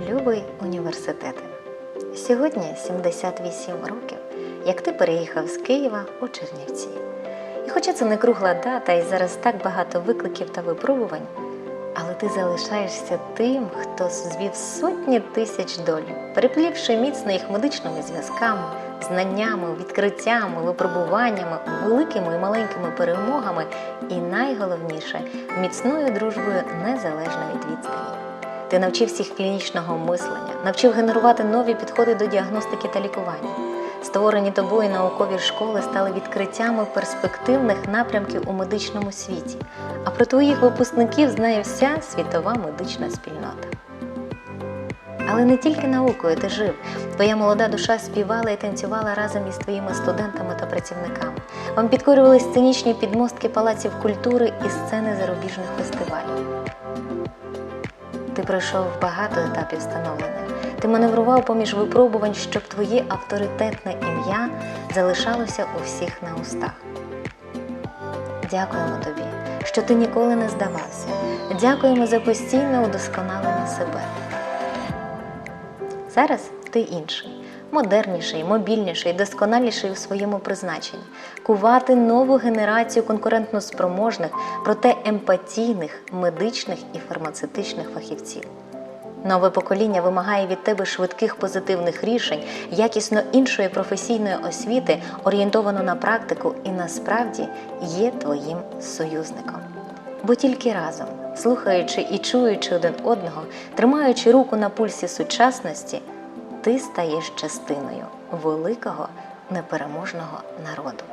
Любий університете. Сьогодні 78 років, як ти переїхав з Києва у Чернівці. І хоча це не кругла дата, і зараз так багато викликів та випробувань, але ти залишаєшся тим, хто звів сотні тисяч долів, переплівши міцно їх медичними зв'язками, знаннями, відкриттями, випробуваннями, великими і маленькими перемогами, і найголовніше міцною дружбою незалежно від відстані. Ти навчив всіх клінічного мислення, навчив генерувати нові підходи до діагностики та лікування. Створені тобою наукові школи стали відкриттями перспективних напрямків у медичному світі. А про твоїх випускників знає вся світова медична спільнота. Але не тільки наукою ти жив. Твоя молода душа співала і танцювала разом із твоїми студентами та працівниками. Вам підкорювали сценічні підмостки палаців культури і сцени зарубіжних фестивалів. Ти пройшов багато етапів становлення. Ти маневрував поміж випробувань, щоб твоє авторитетне ім'я залишалося у всіх на устах. Дякуємо тобі, що ти ніколи не здавався. Дякуємо за постійне удосконалення себе. Зараз ти інший, модерніший, мобільніший, досконаліший у своєму призначенні, кувати нову генерацію конкурентно спроможних, проте емпатійних медичних і фармацевтичних фахівців. Нове покоління вимагає від тебе швидких позитивних рішень, якісно іншої професійної освіти, орієнтовано на практику і насправді є твоїм союзником. Бо тільки разом, слухаючи і чуючи один одного, тримаючи руку на пульсі сучасності, ти стаєш частиною великого непереможного народу.